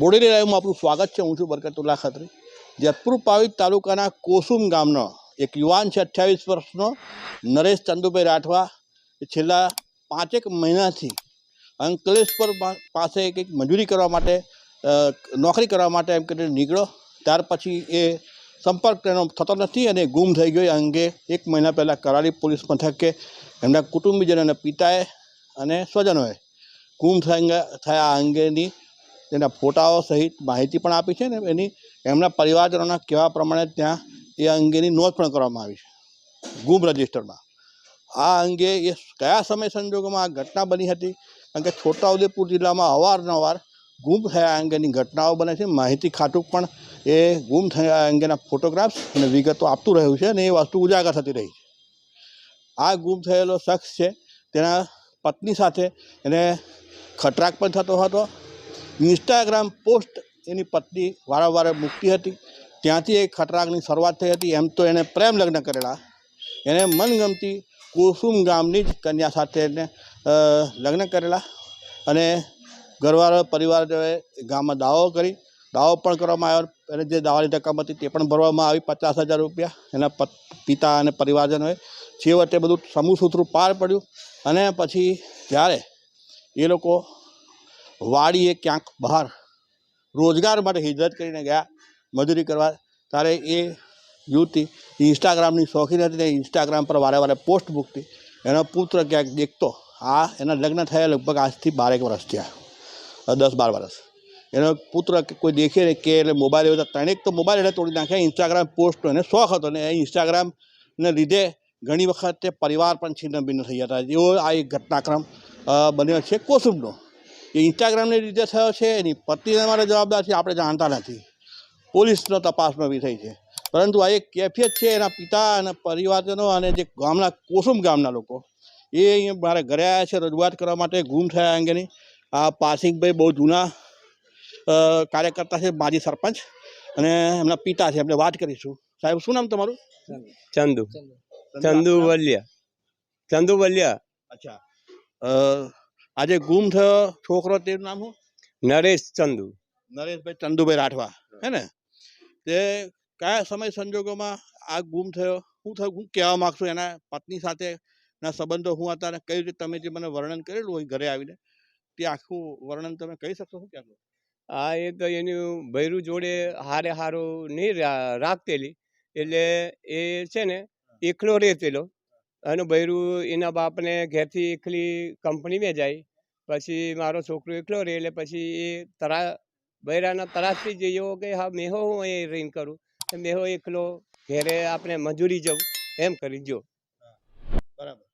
બોડેલી લાઈવમાં આપણું સ્વાગત છે. હું છું બરકતુલ્લા ખત્રી. જેતપુર પાવિત તાલુકાના કોસુમ ગામનો એક યુવાન છે, અઠ્યાવીસ વર્ષનો, નરેશ ચંદુભાઈ રાઠવા. એ છેલ્લા પાંચેક મહિનાથી અંકલેશ્વર પાસે કંઈક મજૂરી કરવા માટે નોકરી કરવા માટે એમ કરીને નીકળ્યો. ત્યાર પછી એ સંપર્ક તેનો થતો નથી અને ગુમ થઈ ગયો. એ અંગે એક મહિના પહેલાં કરારી પોલીસ મથકે એમના કુટુંબીજનો અને પિતાએ અને સ્વજનોએ ગુમ થયા થયા અંગેની તેના ફોટાઓ સહિત માહિતી પણ આપી છે ને એની એમના પરિવારજનોના કહેવા પ્રમાણે ત્યાં એ અંગેની નોંધ પણ કરવામાં આવી છે. ગુમ રજિસ્ટરમાં. આ અંગે એ કયા સમય સંજોગોમાં આ ઘટના બની હતી? કારણ કે છોટાઉદેપુર જિલ્લામાં અવારનવાર ગુમ થયા અંગેની ઘટનાઓ બને છે. માહિતી ખાતું પણ એ ગુમ થયા અંગેના ફોટોગ્રાફ્સ અને વિગતો આપતું રહ્યું છે અને એ વસ્તુ ઉજાગર થતી રહી છે. આ ગુમ થયેલો શખ્સ છે. તેના પત્ની સાથે એને ખટરાક પણ થતો હતો. ઇન્સ્ટાગ્રામ પોસ્ટ એની પત્ની વારંવાર મૂકતી હતી. ત્યાંથી એ ખટરાકની શરૂઆત થઈ હતી. એમ તો એણે પ્રેમ લગ્ન કરેલા. એને મનગમતી કુસુમ ગામની જ કન્યા સાથે એને લગ્ન કરેલા અને ઘરવાળા પરિવારોએ ગામમાં દાવો કરી. દાવો પણ કરવામાં આવ્યો. અને જે દાવાની રકમ હતી તે પણ ભરવામાં આવી. પચાસ હજાર રૂપિયા એના પિતા અને પરિવારજનોએ છેવટે બધું સમૂહ સૂત્રું પાર પડ્યું. અને પછી જ્યારે એ લોકો વાડીએ ક્યાંક બહાર રોજગાર માટે હિજરત કરીને ગયા, મજૂરી કરવા. ત્યારે એ યુવતી ઇન્સ્ટાગ્રામની શોખીન હતી ને ઇન્સ્ટાગ્રામ પર વારે વારે પોસ્ટ મૂકતી. એનો પુત્ર ક્યાંક દેખતો, આ એના લગ્ન થયા લગભગ આજથી બારેક વર્ષ થયા. દસ બાર વર્ષ. એનો પુત્ર કોઈ દેખે ને કે એટલે મોબાઈલ એવો ત્રણેક તો મોબાઈલ એને તોડી નાખ્યા, ઇન્સ્ટાગ્રામ પોસ્ટનો એને શોખ હતો ને એ ઇન્સ્ટાગ્રામને લીધે ઘણી વખત તે પરિવાર પણ છિન્ન ભિન્ન થઈ જતા. એવો આ એક ઘટનાક્રમ બન્યો છે કોસુમનો. એ ઇન્સ્ટાગ્રામને લીધે થયો છે એની પત્નીને માટે જવાબદાર છે આપણે જાણતા નથી. પોલીસનો તપાસનો વિષય છે. પરંતુ આ એક કેફિયત છે એના પિતા અને પરિવારજનો અને જે ગામના કોસુમ ગામના લોકો એ અહીંયા મારે ઘરે આવ્યા છે રજૂઆત કરવા માટે ગુમ થયા અંગેની. આ પાસિંગભાઈ બહુ જૂના કાર્યકર્તા છે માજી સરપંચ અને એમના પિતા છે એમને વાત કરીશું. સાહેબ શું નામ તમારું? ચંદુ. ચંદુ વલિયા. ચંદુ વલિયા. અચ્છા. અ, આજે ગુમ થયો છોકરો તેનું નામ શું? નરેશ ચંદુ. નરેશભાઈ ચંદુભાઈ રાઠવા. હે. ને? તે કયા સમય સંજોગોમાં આ ગુમ થયો? હું થયું? હું કહેવા માગશું એના પત્ની સાથે ના સંબંધો હું હતા અને કઈ રીતે તમે જે મને વર્ણન કરેલું હોય ઘરે આવીને તે આખું વર્ણન તમે કહી શકશો? શું કહેશો? આ એક એનું ભૈરું જોડે હારે હારું નહીં રાખતેલી એટલે એ છે ને એકલો રહેતેલો. અને ભૈરું એના બાપને ઘેરથી એકલી કંપનીમાં જાય પછી મારો છોકરો એકલો રહે એટલે પછી એ તરા બૈરાના તરાસથી જ કે હા મેહો હું અહીં રહીને કરું. મેહો એકલો ઘેરે આપણે મજૂરી જવું. એમ કરી જો. બરાબર.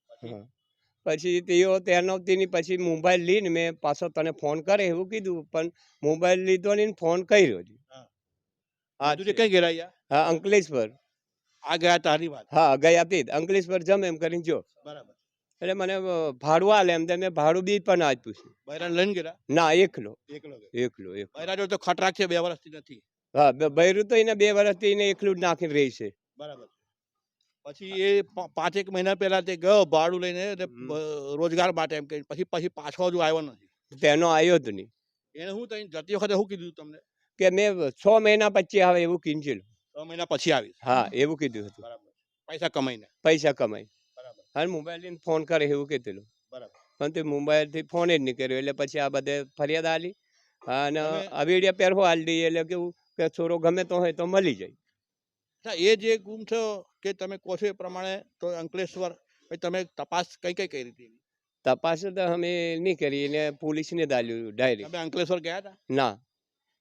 પછી? તેઓ તેનો તેની પછી મોબાઈલ લઈને મેં પાછો તને ફોન કરે એવું કીધું પણ મોબાઈલ લીધો ને ફોન કર્યો હા. કઈ ગેરાયા હા અંકલેશ્વર. આ ગયા તારી વાત. હા ગયા તે. અંકલેશ્વર જમ એમ કરીને જો. બરાબર. એટલે મને ભાડું આલે એમ મેં ભાડું બી પણ પૂછ્યું બૈરાને લઈને ગયા ના એકલો. એકલો એકલો એકલો. બૈરા તો ખટરાક છે બે વર્ષથી નથી. હા બૈરું તો એને બે વર્ષથી એને એકલું જ નાખીને રહી છે. બરાબર. પછી એ પાંચેક મહિના પહેલા તે ગયો ભાડું લઈને રોજગાર માટે એમ કે પછી પછી પાછો હજુ આવ્યો નથી. તેનો આવ્યો જ નહીં. એને હું તઈ જતી વખતે શું કીધું તમને? કે મેં છ મહિના પછી આવે એવું કીધેલું છ મહિના પછી આવીશ. હા એવું કીધું હતું. બરાબર. પૈસા કમાઈને. પૈસા કમાઈ. બરાબર. અને મોબાઈલ લઈને ફોન કરે એવું કીધેલું. બરાબર. પણ તે મોબાઈલથી ફોન જ નહીં કર્યો એટલે પછી આ બધે ફરિયાદ આલી. અને અવેડિયા પહેરવો આલી દઈએ એટલે કેવું કે છોરો ગમે તો હોય તો મળી જાય. અચ્છા એ જે ગુમ થયો કે તમે કહો છો એ પ્રમાણે તો અંકલેશ્વર તમે તપાસ કઈ કઈ કરી હતી? તપાસ તો અમે નહીં કરી એને પોલીસને દાલ્યું ડાયરેક્ટ. તમે અંકલેશ્વર ગયા હતા? ના.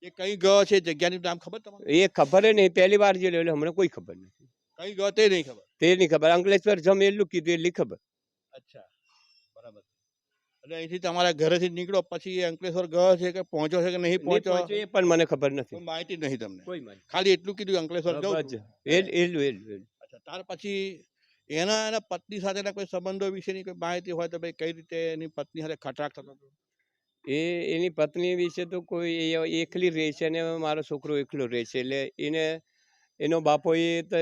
એ કઈ ગયો છે જગ્યાનું નામ ખબર તમને એ ખબર નહીં. પહેલી વાર જે એટલે હમણાં કોઈ ખબર નથી. કઈ ગયો તે નહીં ખબર? તે નહીં ખબર. અંકલેશ્વર એટલું કીધું એટલી ખબર. અચ્છા. બરાબર. એટલે અહીંથી તમારા ઘરેથી નીકળો પછી અંકલેશ્વર ગયો છે કે પહોંચ્યો છે કે નહીં પહોંચ્યો? એ પણ મને ખબર નથી. માહિતી નહીં તમને? કોઈ માહિતી. ખાલી એટલું કીધું અંકલેશ્વર. એ- એટલું એટલું. અચ્છા ત્યાર પછી એના એના પત્ની સાથેના કોઈ સંબંધો વિશેની કોઈ માહિતી હોય તો ભાઈ કઈ રીતે એની પત્ની સાથે ખટરાક થતો હતો? એ એની પત્ની વિશે તો કોઈ એ એકલી રહે છે અને મારો છોકરો એકલો રહે છે. એટલે એને એનો બાપો એ તો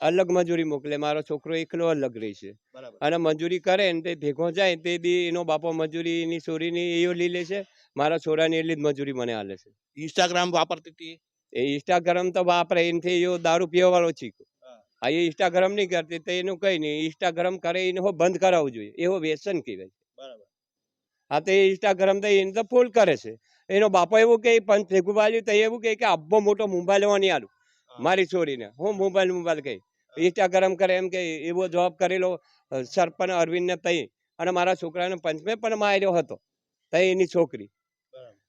અલગ મજૂરી મોકલે મારો છોકરો એકલો અલગ રહે છે. અને મજૂરી કરે ને તે ભેગો જાય તે બી એનો બાપો મજૂરીની છોરીની એઓ લઈ લે છે મારા છોરાની એટલી જ મજૂરી મને હાલે છે. ઇન્સ્ટાગ્રામ વાપરતી હતી એ ઇન્સ્ટાગ્રામ તો વાપરે એનાથી એવો દારૂ પીવા વાળો છીકો હા. હા એ ઇન્સ્ટાગ્રામ નહીં કરતી તો એનું કંઈ નહીં. ઇન્સ્ટાગ્રામ કરે એને હો બંધ કરાવવું જોઈએ. એવો વ્યસન કહેવાય. હા તો ઇન્સ્ટાગ્રામ તો એને તો ફૂલ કરે છે. એનો બાપો એવું કે પંચ ભેગું વાલ્યું તો એવું કહે કે આબો મોટો મોબાઈલ લેવાની આલું. મારી છોરીને. હું મોબાઈલ મોબાઈલ કહી ઇન્સ્ટાગ્રામ કરે એમ કે એવો જોબ કરેલો સરપંચ અરવિંદને તઈ. અને મારા છોકરાને પંચમે પણ માર્યો હતો. તઈ એની છોકરી.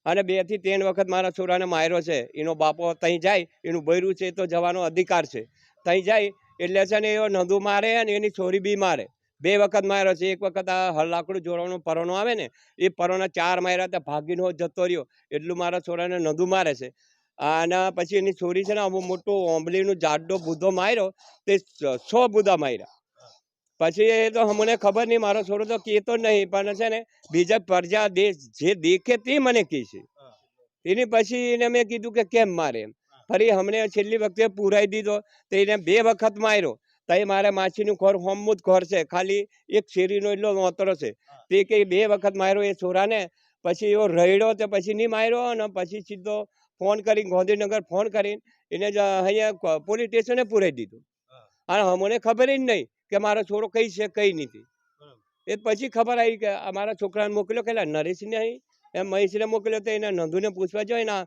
અને બેથી ત્રણ વખત મારા છોરાને માર્યો છે. એનો બાપો ત્યાં જાય. એનું બૈરું છે તો જવાનો અધિકાર છે. ત્યાં જાય. એટલે છે ને એવો નંદુ મારે અને એની છોરી બી મારે. બે વખત માર્યો છે એક વખત આ લાકડું જોડવાનો પરોનો આવે ને એ પરોના ચાર માર્યા ત્યાં ભાગીનો જતો રહ્યો એટલું મારા છોરાને નદું મારે છે. અને પછી એની છોરી છે ને અમુક મોટો ઓંબલીનું જાડો બુધો માર્યો તે સ- બુધા માર્યા. પછી એ તો અમને ખબર નહીં મારો છોરો તો કહેતો નહીં પણ છે ને બીજા પ્રજા દેશ જે દેખે તે મને કહે છે. એની પછી એને મેં કીધું કે કેમ મારે એમ? ફરી હમણે છેલ્લી વખતે પુરાઈ દીધો તો એને બે વખત માર્યો. તો એ મારે માછીનું ઘર હોમનું જ ઘર છે. ખાલી એક શેરીનો એટલો નોતરો છે. તે કે બે વખત માર્યો એ છોરાને પછી એવો રડ્યો તો પછી નહીં માર્યો અને પછી સીધો ફોન કરી ગાંધીનગર ફોન કરીને એને જ અહીંયા પોલીસ સ્ટેશને પૂરાઈ દીધું. અને અમને ખબર જ નહીં કે મારો છોરો કઈ છે કઈ નથી. એ પછી ખબર આવી કે મારા છોકરાને મોકલ્યો કે નરેશને અહીં? એમ મહેશને મોકલ્યો તો એને નંદુને પૂછવા જોઈએ ને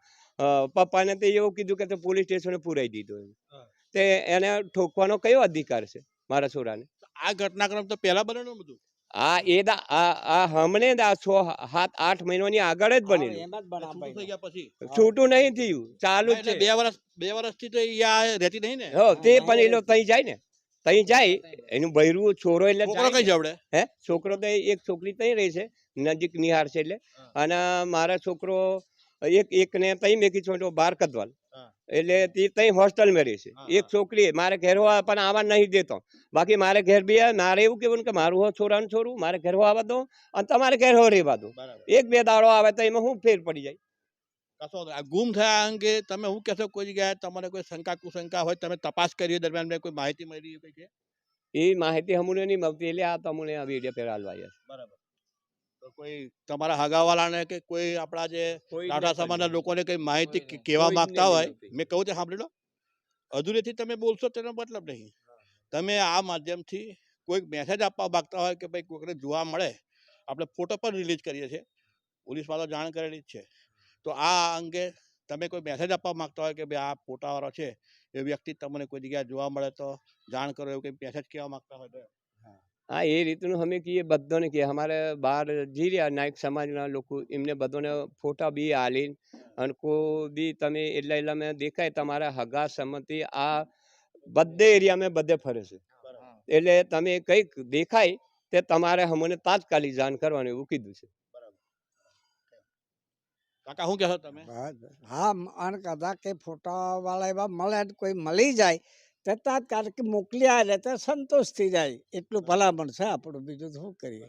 પપ્પાને તો એવું કીધું કે પોલીસ સ્ટેશને પુરાઈ દીધો. તે એને ઠોકવાનો કયો અધિકાર છે મારા છોરાને? આ ઘટનાક્રમ તો પહેલા બનેલું ને બધું આ એ દા આ હમણે જ આ છ સાત આઠ મહિનાની આગળ જ બની છૂટું નહીં થયું ચાલુ છે. બે વર્ષ બે વર્ષથી તો રહેતી નહીં ને? હો તે પણ એ લોકો ત્યાં જાય ને. ત્યાં જાય એનું ભૈરું છોરો એટલે છોકરો કઈ જવડે? હે? છોકરો તો એક છોકરી ત્યાં રહે છે નજીક નિહાર છે એટલે. અને મારા છોકરો એક એક ને તઈ મેકી છોડ્યો બાર કદવાલ. એટલે તે તઈ હોસ્ટેલ મેળી રહે છે એક છોકરી મારે ઘેરવા પણ આવવા નહીં દેતો. બાકી મારે ઘેર બી મારે એવું કેવું કે મારું હો ને છોરું મારે ઘેરવા આવવા દો અને તમારે ઘેરવો રહેવા દો. એક બે દાડો આવે તો એમાં હું ફેર પડી જાય. ગુમ થયા અંગે તમે શું કહેશો? કોઈ જગ્યાએ તમારે કોઈ શંકા કુશંકા હોય તમે તપાસ કરી દરમિયાન કોઈ માહિતી મળી હોય એ માહિતી અમને નહીં મળતી એટલે આ તમને આ વીડિયો બરાબર તો કોઈ તમારા હગાવાળાને કે કોઈ આપણા જે ટાટા સમાજના લોકોને કઈ માહિતી કેવા માંગતા હોય મેં કહું તે સાંભળી લો. અધૂરેથી તમે બોલશો તેનો મતલબ નહીં. તમે આ માધ્યમથી કોઈક મેસેજ આપવા માંગતા હોય કે ભાઈ કોઈકને જોવા મળે આપણે ફોટો પણ રિલીઝ કરીએ છીએ. પોલીસમાં તો જાણ કરેલી જ છે. તો આ અંગે તમે કોઈ મેસેજ આપવા માંગતા હોય કે ભાઈ આ ફોટાવાળો છે એ વ્યક્તિ તમને કોઈ જગ્યાએ જોવા મળે તો જાણ કરો એવું કંઈ મેસેજ કહેવા માગતા હોય તો? હા એ રીતનું અમે કહીએ બધાને કહીએ અમારે બહાર જી રહ્યા નાયક સમાજના લોકો એમને બધાને ફોટા બી આલી અને કોઈ બી તમે એટલા એટલા મેં દેખાય તમારા હગા સંમતિ આ બધે એરિયા મેં બધે ફરે છે. એટલે તમે કંઈક દેખાય તે તમારે અમને તાત્કાલિક જાણ કરવાનું એવું કીધું છે. કાકા શું કહેશો તમે? હા અને કદાચ કે ફોટા વાળા એવા મળે કોઈ મળી જાય તો તાત્કાલિક મોકલી આવે તો સંતોષ થઈ જાય. એટલું ભલામણ છે આપણું. બીજું શું કરીએ?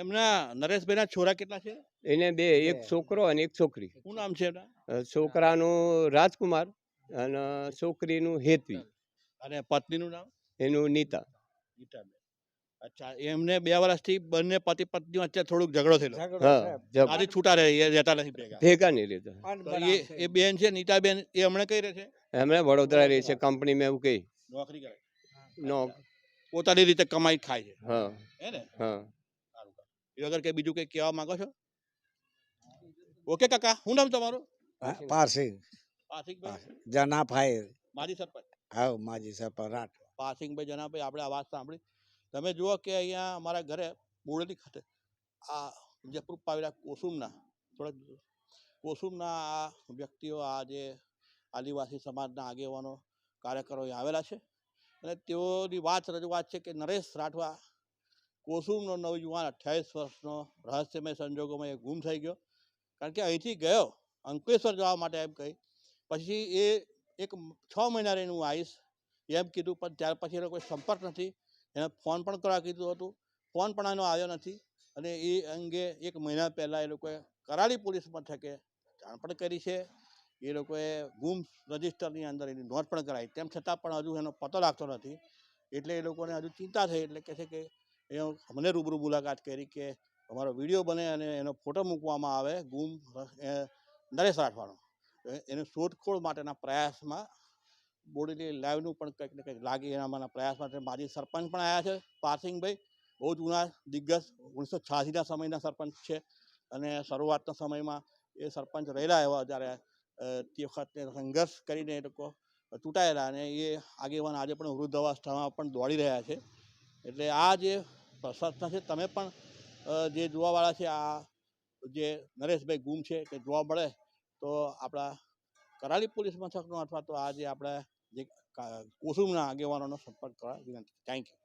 એમના નરેશભાઈના છોરા કેટલા છે? એને બે એક છોકરો અને એક છોકરી. શું નામ છે છોકરાનું રાજકુમાર અને છોકરીનું હેતવી. અને પત્નીનું નામ? એનું નીતા. અચ્છા એમને બે વર્ષથી બંને પતિ પત્ની વચ્ચે થોડુંક ઝઘડો થયેલો. છૂટા રહે રહેતા નથી ભેગા. ભેગા નહીં રહેતા. એ એ બેન છે નીતાબેન એ હમણાં કઈ રહે છે? એમણે વડોદરા રહે છે કંપનીમાં એવું કહી. નોકરી કરે. નો પોતાની રીતે કમાઈ ખાય છે. હા. હે ને? હા. એ વગર કઈ બીજું કઈ કહેવા માંગો છો? ઓકે કાકા શું નામ તમારું? હા, પારસિંગ પારસિંગભાઈ જનાભાઈ માજી સરપંચ? હા માજી સરપંચ રાઠ. પાસિંગભાઈ જનાભાઈ આપણે આ વાત સાંભળી. તમે જુઓ કે અહીંયા અમારા ઘરે બોરડી ખાતે આ જે પ્રૂફ પાવેલા કોસુમના થોડાક કોસુમના આ વ્યક્તિઓ આ જે આદિવાસી સમાજના આગેવાનો કાર્યકરો આવેલા છે. અને તેઓની વાત રજૂઆત છે કે નરેશ રાઠવા કોસુમનો નવયુવાન અઠ્યાવીસ વર્ષનો રહસ્યમય સંજોગોમાં એ ગુમ થઈ ગયો. કારણ કે અહીંથી ગયો, અંકલેશ્વર જવા માટે એમ કહી. પછી એ એક છ મહિના રહીને હું આવીશ એમ કીધું, પણ ત્યાર પછી એનો કોઈ સંપર્ક નથી. એને ફોન પણ કરવા કીધું હતું. ફોન પણ એનો આવ્યો નથી. અને એ અંગે એક મહિના પહેલાં એ લોકોએ કરાડી પોલીસ મથકે જાણ પણ કરી છે. એ લોકોએ ગુમ રજિસ્ટરની અંદર એની નોંધ પણ કરાવી. તેમ છતાં પણ હજુ એનો પતો લાગતો નથી. એટલે એ લોકોને હજુ ચિંતા થઈ એટલે કહે છે કે એ અમને રૂબરૂ મુલાકાત કરી કે અમારો વીડિયો બને અને એનો ફોટો મૂકવામાં આવે ગુમ નરેશ રાઠવાનો. એને શોધખોળ માટેના પ્રયાસમાં બોડેલી લાઈવનું પણ કંઈક ને કંઈક લાગે એનામાંના પ્રયાસ માટે માજી સરપંચ પણ આવ્યા છે પારસિંગભાઈ બહુ જૂના દિગ્ગજ, ઓગણીસો છ્યાસીના સમયના સરપંચ છે. અને શરૂઆતના સમયમાં એ સરપંચ રહેલા એવા જ્યારે તે વખતે સંઘર્ષ કરીને એ લોકો ચૂંટાયેલા અને એ આગેવાન આજે પણ વૃદ્ધ અવસ્થામાં પણ દોડી રહ્યા છે. એટલે આ જે પ્રશાસન છે, તમે પણ જે જોવાવાળા છે, આ જે નરેશભાઈ ગુમ છે તે જોવા મળે તો આપણા કરાલી પોલીસ મથકનો અથવા તો આ જે આપણા જે કોસુમના આગેવાનોનો સંપર્ક કરવા વિનંતી. Thank you